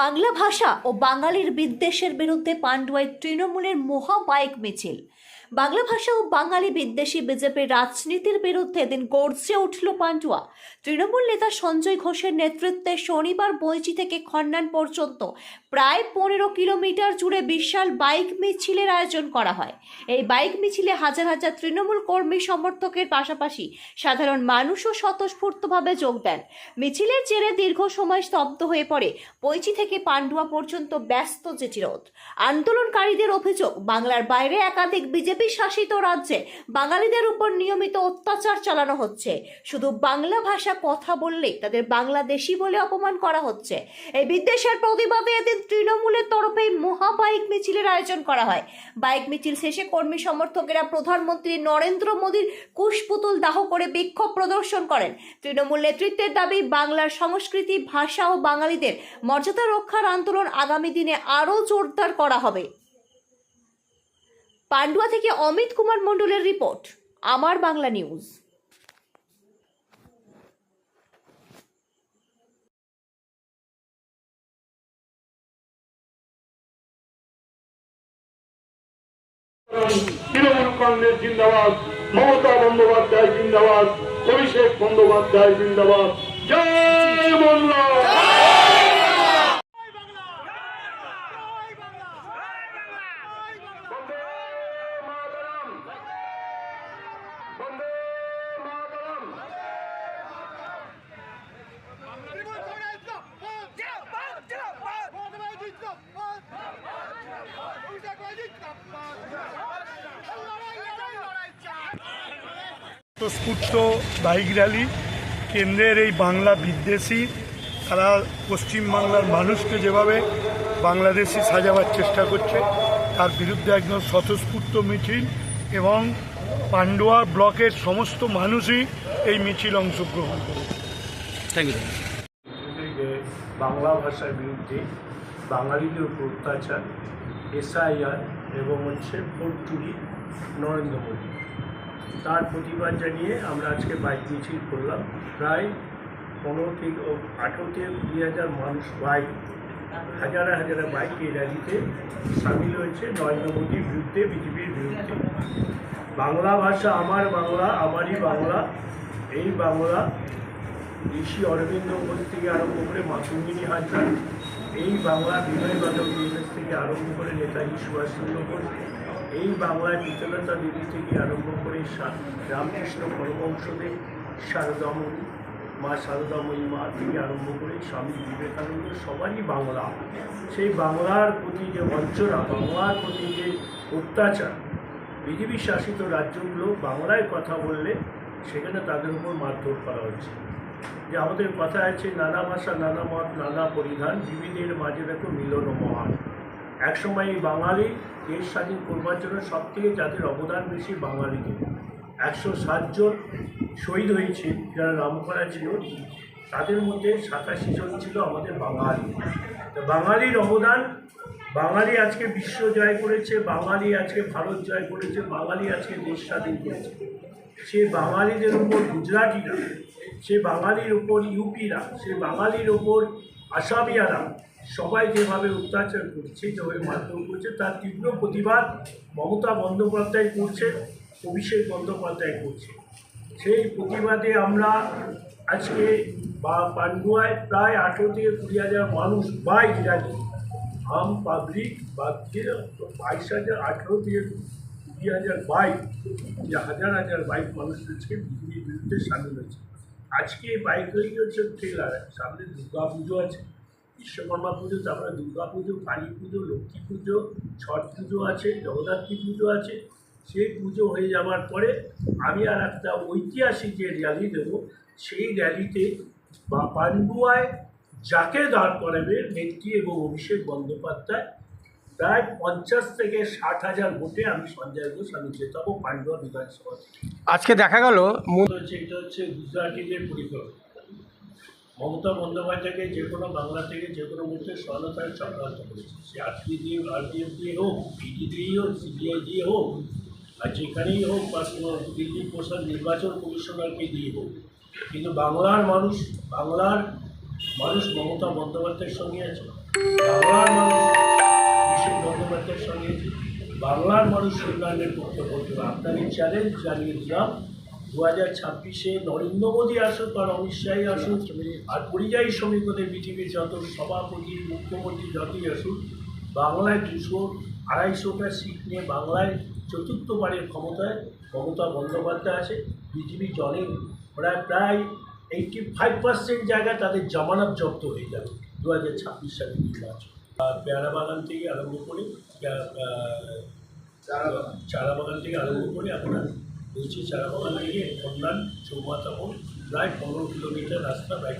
বাংলা ভাষা ও বাঙালির বিদ্বেষের বিরুদ্ধে পাণ্ডুয়ায় তৃণমূলের মহা মিছিল। বাংলা ভাষা ও বাঙালি বিদ্বেষী বিজেপির রাজনীতির বিরুদ্ধে দিন গর্জে উঠল পান্ডুয়া। তৃণমূল নেতা সঞ্জয় ঘোষের নেতৃত্বে শনিবার বৈচি থেকে খন্নান পর্যন্ত প্রায় পনেরো কিলোমিটার জুড়ে বিশাল বাইক মিছিলের আয়োজন করা হয়। এই বাইক মিছিলে হাজার হাজার তৃণমূল কর্মী সমর্থকের পাশাপাশি সাধারণ মানুষও স্বতঃস্ফূর্তভাবে যোগ দেন। মিছিলের জেরে দীর্ঘ সময় স্তব্ধ হয়ে পড়ে বৈচি থেকে পান্ডুয়া পর্যন্ত ব্যস্ত জেটি রোড আন্দোলনকারীদের অভিযোগ, বাংলার বাইরে একাধিক বিজেপি শাসিত রাজ্যে বাঙালিদের উপর নিয়মিত অত্যাচার চালানো হচ্ছে। শুধু বাংলা ভাষা কথা বললেই তাদের বাংলাদেশি বলে অপমান করা হচ্ছে। এই বিদ্বেষের প্রতিবাদে এদিন তৃণমূলের তরফে মহা বাইক মিছিলের আয়োজন করা হয়। বাইক মিছিল শেষে কর্মী সমর্থকেরা প্রধানমন্ত্রী নরেন্দ্র মোদীর কুশপুতুল দাহ করে বিক্ষোভ প্রদর্শন করেন। তৃণমূল নেতৃত্বের দাবি, বাংলার সংস্কৃতি, ভাষা ও বাঙালিদের মর্যাদা রক্ষার আন্দোলন আগামী দিনে আরও জোরদার করা হবে। পান্ডুয়া থেকে অমিত কুমার মণ্ডলের রিপোর্ট, আমার বাংলা নিউজ। তৃণমূল কংগ্রেস জিন্দাবাদ, মমতা বন্দ্যোপাধ্যায় জিন্দাবাদ, অভিষেক বন্দ্যোপাধ্যায় জিন্দাবাদ। জয় বাংলা! স্ফূর্ত বাইক র্যালি। কেন্দ্রের এই বাংলা বিদ্বেষী তারা পশ্চিমবাংলার মানুষকে যেভাবে বাংলাদেশি সাজাবার চেষ্টা করছে তার বিরুদ্ধে একদম স্বতঃস্ফূর্ত মিছিল এবং পান্ডুয়া ব্লকের সমস্ত মানুষই এই মিছিল অংশগ্রহণ করে থ্যাংক ইউ বাংলা ভাষার বিরুদ্ধে বাঙালিদের উপর অত্যাচার এসআইআর এবং হচ্ছে ভোট চুরি নরেন্দ্র মোদী। তার প্রতিবাদ জানিয়ে আমরা আজকে বাইক মিছিল করলাম। প্রায় পনেরো থেকে আঠেরো থেকে কুড়ি হাজার মানুষ বাইক, হাজারে হাজারে বাইক এই র্যালিতে সামিল হয়েছে নরেন্দ্র মোদীর বিরুদ্ধে, বিজেপির বিরুদ্ধে। বাংলা ভাষা আমার বাংলা, আমারই বাংলা, এই বাংলা। ঋষি অরবিন্দ ঘোষ থেকে আরম্ভ করে মাতঙ্গিনী হাজরা, এই বাংলা বিনয় বাদক থেকে আরম্ভ করে নেতাজি সুভাষচন্দ্র বোস এই বাংলায় পিতলতা দেবী থেকে আরম্ভ করে রামকৃষ্ণ পরমহংসদেব শারদাময়ী মা শারদাময়ী মা থেকে আরম্ভ করে স্বামী বিবেকানন্দ, সবারই বাংলা। সেই বাংলার প্রতি যে বঞ্চনা বাংলার প্রতি যে অত্যাচার বিজেপি শাসিত রাজ্যগুলো বাংলায় কথা বললে সেখানে তাদের উপর মারধর করা হচ্ছে। যে আমাদের কথা আছে, নানা ভাষা, নানা মত, নানা পরিধান বিবিধের মাঝে দেখো মিলন মহান। একসময় এই বাঙালি দেশ স্বাধীন করবার জন্য সব থেকে যাদের অবদান বেশি বাঙালিদের। একশো সাতজন শহীদ হয়েছে, যারা নামকরা ছিল। তাদের মধ্যে সাতাশি জন ছিল আমাদের বাঙালি। বাঙালির অবদান, বাঙালি আজকে বিশ্ব জয় করেছে, বাঙালি আজকে ভারত জয় করেছে, বাঙালি আজকে দেশ স্বাধীন করেছে। সে বাঙালিদের উপর গুজরাটিরা, সে বাঙালির উপর ইউপিরা, সে বাঙালির উপর আসামিয়ারা সবাই যেভাবে অত্যাচার করছে, যেভাবে মারধর করছে, তার তীব্র প্রতিবাদ মমতা বন্দ্যোপাধ্যায় করছে, অভিষেক বন্দ্যোপাধ্যায় করছে। সেই প্রতিবাদে আমরা আজকে বা পান্ডুয়ায় প্রায় আঠেরো থেকে কুড়ি হাজার মানুষ বাইক র্যালি আম পাবলিক দিয়ে বাইশ হাজার, আঠেরো থেকে কুড়ি হাজার বাইক হাজার হাজার বাইক মানুষ আজকে বিজেপির বিরুদ্ধে সামিল হয়েছে। আজকে বাইক র্যালি হচ্ছে ট্রেলার সামনে দুর্গা পুজো আছে, বিশ্বকর্মা পুজো, তারপরে দুর্গা পুজো কালী পুজো, লক্ষ্মী পুজো, ছট পুজো আছে, জগদ্ধাত্রী পুজো আছে। সেই পুজো হয়ে যাওয়ার পরে আমি আর একটা ঐতিহাসিক যে র্যালি দেবো, সেই র্যালিতে বা পান্ডুয়ায় যাকে দাঁড় করাবে, নেত্রী এবং অভিষেক বন্দ্যোপাধ্যায় প্রায় পঞ্চাশ থেকে ষাট হাজার ভোটে আমি সঞ্জয় ঘোষ আমি জেতাবো পান্ডুয়া বিধানসভা আজকে দেখা গেল এটা হচ্ছে গুজরাটিদের পরিকল্পনা মমতা বন্দ্যোপাধ্যায়কে যে কোনো বাংলা থেকে যে কোনো মুহূর্তে সহায়তায় চক্রান্ত করেছে। সে আরপি দিয়ে আরপিএফ দিয়ে হোক ইডি দিয়েই হোক সিবিআই দিয়ে হোক আর যেখানেই হোক বা কোনো দিল্লি প্রশাসন নির্বাচন কমিশনারকে দিয়ে হোক। কিন্তু বাংলার মানুষ বাংলার মানুষ মমতা বন্দ্যোপাধ্যায়ের সঙ্গে আছে। বাংলার মানুষ বিশেষ বন্দ্যোপাধ্যায়ের সঙ্গে বাংলার মানুষ উন্নয়নের পক্ষে বলতে আপনাকে চ্যালেঞ্জ জানিয়ে দিলাম। দু হাজার ছাব্বিশে নরেন্দ্র মোদী আসুক আর অমিত শাহী আসুক আর পরিযায়ী শ্রমিকদের পৃথিবীর যত সভাপতি, মুখ্যমন্ত্রী যতই আসুক, বাংলায় দুশো আড়াইশোটা সিট নিয়ে বাংলায় চতুর্থবারের ক্ষমতায় মমতা বন্দ্যোপাধ্যায় আছে। বিজেপি জনে ওরা প্রায় এইটি ফাইভ পার্সেন্ট জায়গায় তাদের জামানত জব্দ হয়ে যাবে। দু হাজার ছাব্বিশ সালের নির্বাচন। পেয়ারা বাগান থেকে আরম্ভ করে চারা বাগান। থেকে আরম্ভ করে আপনার বলছি চারা বাগান থেকে মোড় প্রায় পনেরো কিলোমিটার রাস্তা বাইক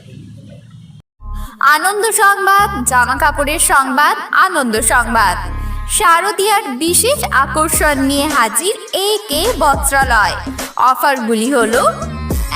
আনন্দ সংবাদ জামা কাপড়ের সংবাদ আনন্দ সংবাদ। শারদীয়ার বিশেষ আকর্ষণ নিয়ে হাজির এ কে বস্ত্রালয়। অফারগুলি হলো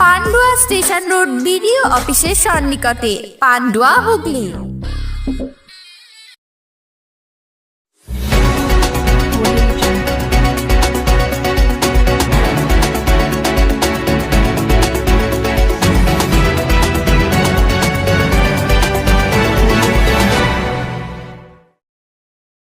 পান্ডুয়া স্টেশন রোড বিডিও অফিসের সন্নিকটে পান্ডুয়া হুগলি।